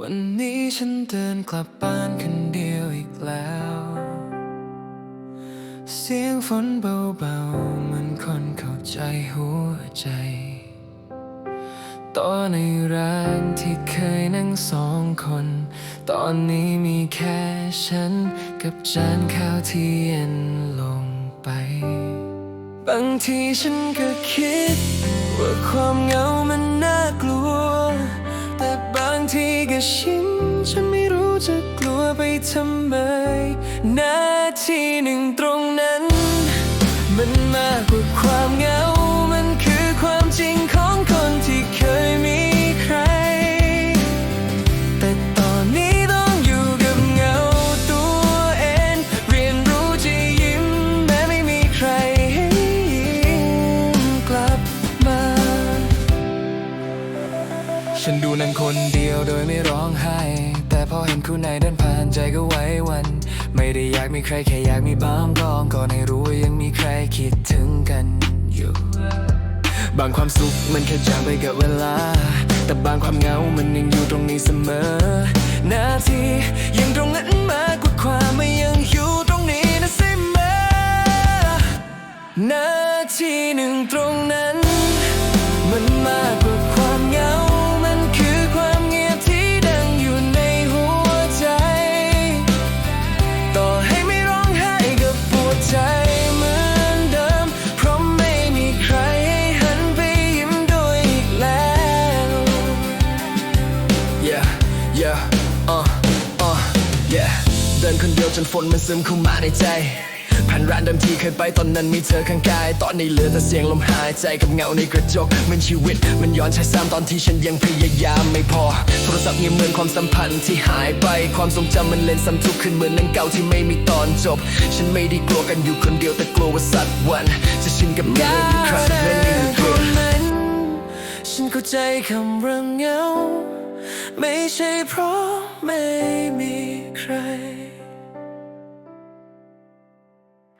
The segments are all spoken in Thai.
วันนี้ฉันเดินกลับบ้านคนเดียวอีกแล้ว เสียงฝนเบาๆเหมือนคนเข้าใจหัวใจตอนในร้านที่เคยนั่งสองคน ตอนนี้มีแค่ฉัน กับจานข้าวที่เย็นลงไป บางทีฉันก็คิด ว่าความเหงา ทีก็ชินฉันไม่รู้จะกลัวไปทำไมนาทีหนึ่งตรง ฉันดูนังคนเดียวโดยไม่ร้องไห้ แต่พอเห็นคู่ไหนเดินผ่านใจก็ไหว้หวัน ไม่ได้อยากมีใครแค่อยากมีบ้างกองก่อนให้รู้ว่ายังมีใครคิดถึงกันอยู่ บางความสุขมันแค่จางไปกับเวลา แต่บางความเหงามันยังอยู่ตรงนี้เสมอ นาทียังตรงนั้นมากกว่าความไม่ยังอยู่ตรงนี้นะสิแม่นาทีหนึ่งตรงนั้น มันมากกว่า ดินคนเดียวจนฝนมันซึมเข้ามาในใจผ่านร้านเดิมที่เคยไปตอนนั้นมีเธอข้างกาย ตอนนี้เหลือแต่เสียงลมหายใจกับเงาในกระจกมือนชีวิต มันย้อนใช้ซ้ำตอนที่ฉันยังพยายามไม่พอ โทรศัพท์เงียบเหมือนความสัมพันธ์ที่หายไป ความทรงจำมันเล่นซ้ำทุกคืนเหมือนหนังเก่าที่ไม่มีตอนจบ ฉันไม่ได้กลัวกันอยู่คนเดียวแต่กลัวว่าสักวัน จะชินกับเรื่องอีกครั้งและนี่คือฉันเข้าใจคำว่าเงาไม่ใช่เพราะ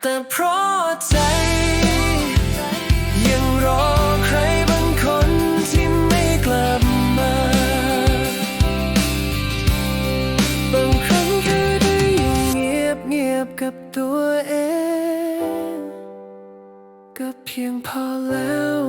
แต่เพราะใจยังรอใครบางคนที่ไม่กลับมาบางครั้งแค่ได้อยู่เงียบเงียบกับตัวเอง ก็เพียงพอแล้ว